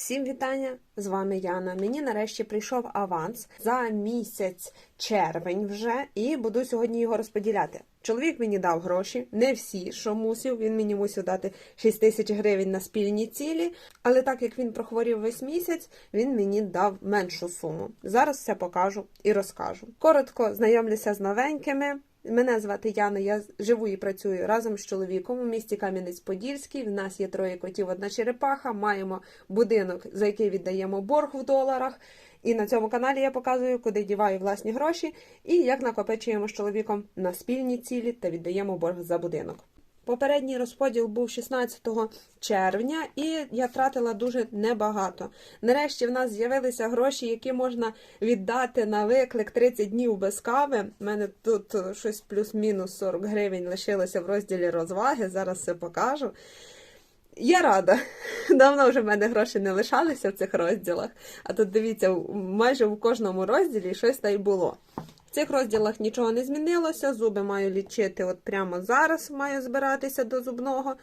Всім вітання! З вами Яна. Мені нарешті прийшов аванс за місяць червень вже, і буду сьогодні його розподіляти. Чоловік мені дав гроші, не всі, що мусив. Він мені мусив дати 6 тисяч гривень на спільні цілі. Але так як він прохворів весь місяць, він мені дав меншу суму. Зараз все покажу і розкажу. Коротко знайомлюся з новенькими. Мене звати Яна, я живу і працюю разом з чоловіком у місті Кам'янець-Подільський. В нас є троє котів, одна черепаха. Маємо будинок, за який віддаємо борг в доларах. І на цьому каналі я показую, куди діваю власні гроші і як накопичуємо з чоловіком на спільні цілі та віддаємо борг за будинок. Попередній розподіл був 16 червня, і я тратила дуже небагато. Нарешті в нас з'явилися гроші, які можна віддати на виклик 30 днів без кави. У мене тут е, щось плюс-мінус 40 гривень лишилося в розділі розваги. Зараз все покажу. Я рада. Давно вже в мене гроші не лишалися в цих розділах. А тут дивіться, майже в кожному розділі щось та й було. В цих розділах нічого не змінилося. Зуби маю лічити от прямо зараз, маю збиратися до зубного.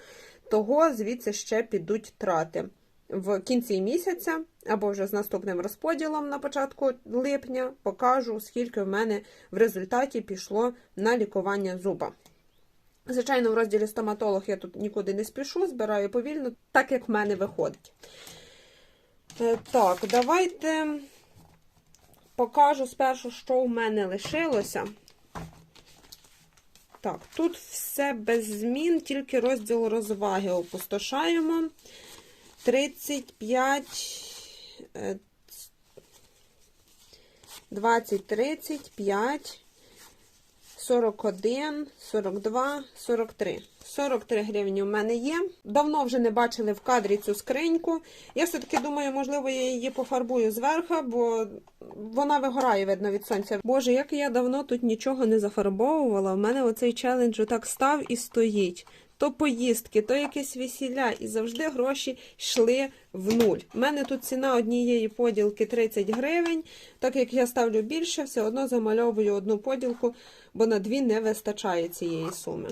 Того звідси ще підуть трати. В кінці місяця або вже з наступним розподілом на початку липня покажу, скільки в мене в результаті пішло на лікування зуба. Звичайно, в розділі стоматолог я тут нікуди не спішу, збираю повільно, так як в мене виходить. Е, Так, давайте покажу спершу, що у мене лишилося. Так, тут все без змін, тільки розділ розваги опустошаємо. 35, е, 20, 35, 41, 42, 43. 43 гривні у мене є. Давно вже не бачили в кадрі цю скриньку. Я все-таки думаю, можливо, я її пофарбую зверху, бо вона вигорає, видно, від сонця. Боже, як я давно тут нічого не зафарбовувала. У мене оцей челендж отак став і стоїть. То поїздки, то якесь весілля, і завжди гроші йшли в нуль. У мене тут ціна однієї поділки 30 гривень. Так як я ставлю більше, все одно замальовую одну поділку, бо на дві не вистачає цієї суми.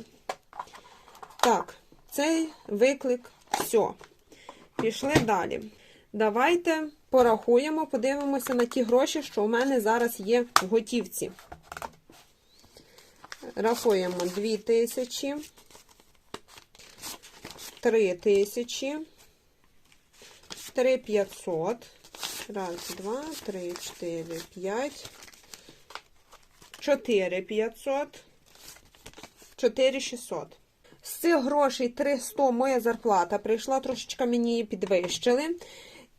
Так, цей виклик все. Пішли далі. Давайте порахуємо, подивимося на ті гроші, що у мене зараз є в готівці. Рахуємо 2 тисячі. 3 тисячі, 3 500, раз, два, три, чотири, п'ять, 4 500, 4 600. З цих грошей 300 моя зарплата прийшла, трошечки мені її підвищили.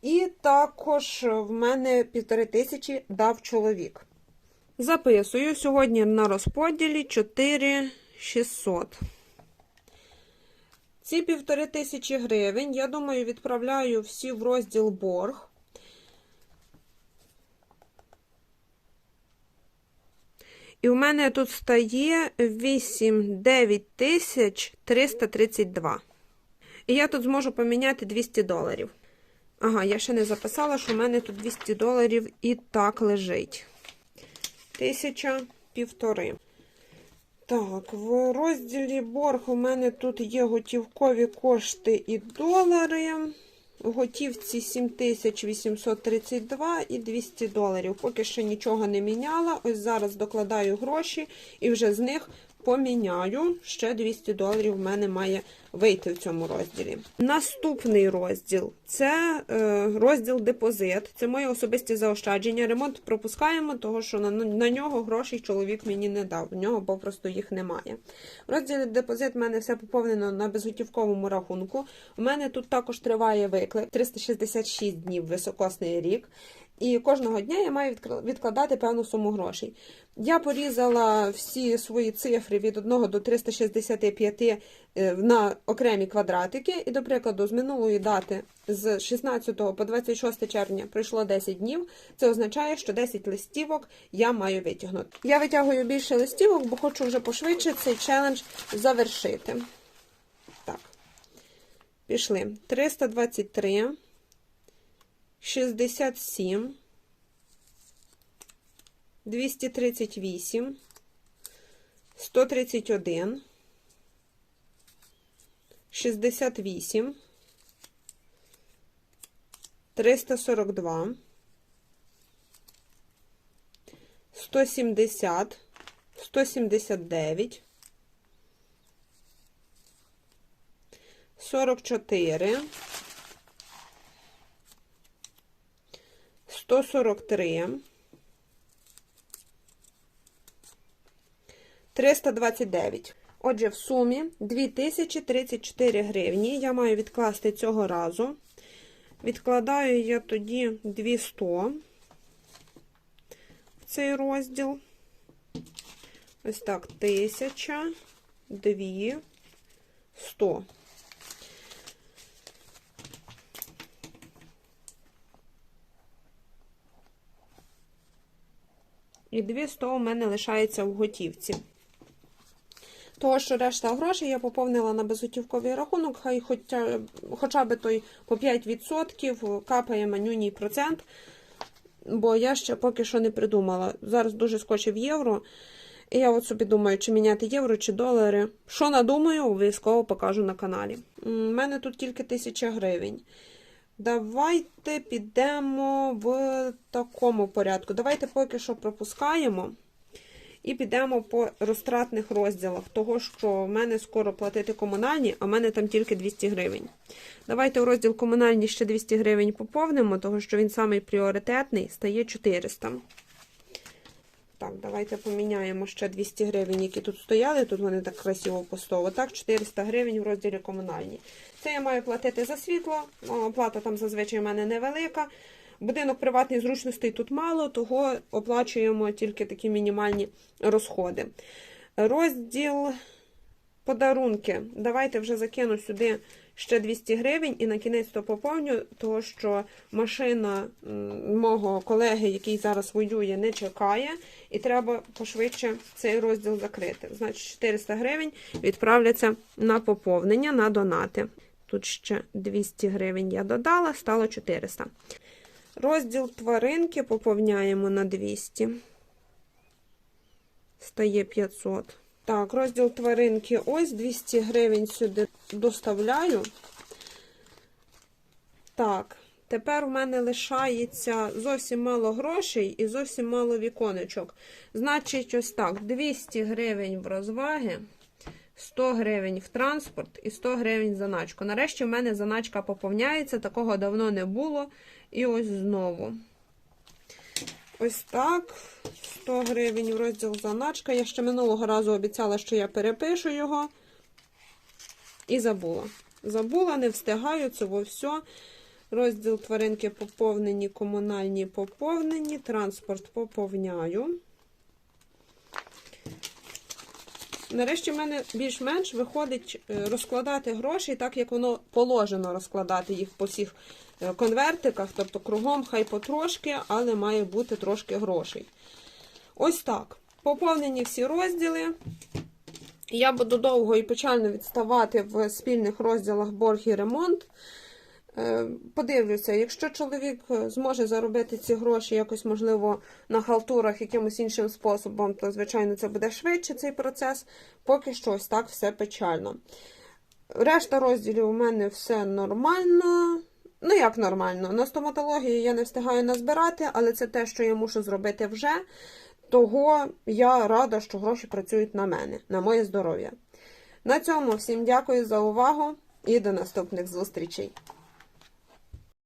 І також в мене півтори тисячі дав чоловік. Записую сьогодні на розподілі 4 600. Ці півтори тисячі гривень, я думаю, відправляю всі в розділ борг. І в мене тут стає 8 9 тисяч 332. І я тут зможу поміняти 200 доларів. Ага, я ще не записала, що в мене тут 200 доларів і так лежить. Тисяча півтори. Так, в розділі борг у мене тут є готівкові кошти і долари. В готівці 7832 і 200 доларів. Поки що нічого не міняла. Ось зараз докладаю гроші і вже з них поміняю. Ще 200 доларів в мене має вийти в цьому розділі. Наступний розділ це е, розділ депозит. Це мої особисті заощадження. Ремонт пропускаємо, тому що на, на нього грошей чоловік мені не дав. В нього попросту їх немає. В розділі депозит в мене все поповнено на безготівковому рахунку. У мене тут також триває виклик 366 днів високосний рік. І кожного дня я маю відкладати певну суму грошей. Я порізала всі свої цифри від 1 до 365 на окремі квадратики. І, до прикладу, з минулої дати з 16 по 26 червня пройшло 10 днів. Це означає, що 10 листівок я маю витягнути. Я витягую більше листівок, бо хочу вже пошвидше цей челендж завершити. Так, пішли. 323. 67, 238, 131, 68, 342, 170, 179, 44, 143, 329. Отже, в сумі 2034 гривні я маю відкласти цього разу. Відкладаю я тоді 200 в цей розділ. Ось так, 1000, 2, 100. І 200 у мене лишається в готівці. Того, що решта грошей я поповнила на безготівковий рахунок, хай хоча, хоча б той по 5% капає манюній процент, бо я ще поки що не придумала. Зараз дуже скочив євро. І я от собі думаю, чи міняти євро, чи долари. Що надумаю, обов'язково покажу на каналі. У мене тут тільки 1000 гривень. Давайте підемо в такому порядку. Давайте поки що пропускаємо. І підемо по розтратних розділах, того, що в мене скоро платити комунальні, а в мене там тільки 200 гривень. Давайте у розділ комунальні ще 200 гривень поповнимо, того що він самий пріоритетний, стає 400. Так, давайте поміняємо ще 200 гривень, які тут стояли. Тут вони так красиво постово. Так, 400 гривень в розділі комунальні. Це я маю платити за світло. Оплата там зазвичай в мене невелика. Будинок приватних зручностей тут мало, того оплачуємо тільки такі мінімальні розходи. Розділ подарунки. Давайте вже закину сюди ще 200 гривень і на кінець то поповню, тому що машина мого колеги, який зараз воює, не чекає, і треба пошвидше цей розділ закрити. Значить, 400 гривень відправляться на поповнення, на донати. Тут ще 200 гривень я додала, стало 400. Розділ тваринки поповняємо на 200. Стає 500. Так, розділ тваринки ось 200 гривень сюди доставляю. Так, тепер у мене лишається зовсім мало грошей і зовсім мало віконечок. Значить, ось так: 200 гривень в розваги, 100 гривень в транспорт і 100 гривень заначку. Нарешті в мене заначка поповняється, такого давно не було. І ось знову. Ось так. 100 гривень в розділ заначка. Я ще минулого разу обіцяла, що я перепишу його. І забула. Забула, не встигаю, во все. Розділ тваринки поповнені, комунальні поповнені, транспорт поповняю. Нарешті в мене більш-менш виходить розкладати гроші, так як воно положено розкладати їх по всіх конвертиках, тобто кругом хай потрошки, але має бути трошки грошей. Ось так. Поповнені всі розділи. Я буду довго і печально відставати в спільних розділах борг і ремонт. Подивлюся, якщо чоловік зможе заробити ці гроші якось, можливо, на халтурах якимось іншим способом, то, звичайно, це буде швидше цей процес. Поки що ось так все печально. Решта розділів у мене все нормально. Ну, як нормально. На стоматології я не встигаю назбирати, але це те, що я мушу зробити вже. Того я рада, що гроші працюють на мене, на моє здоров'я. На цьому всім дякую за увагу і до наступних зустрічей.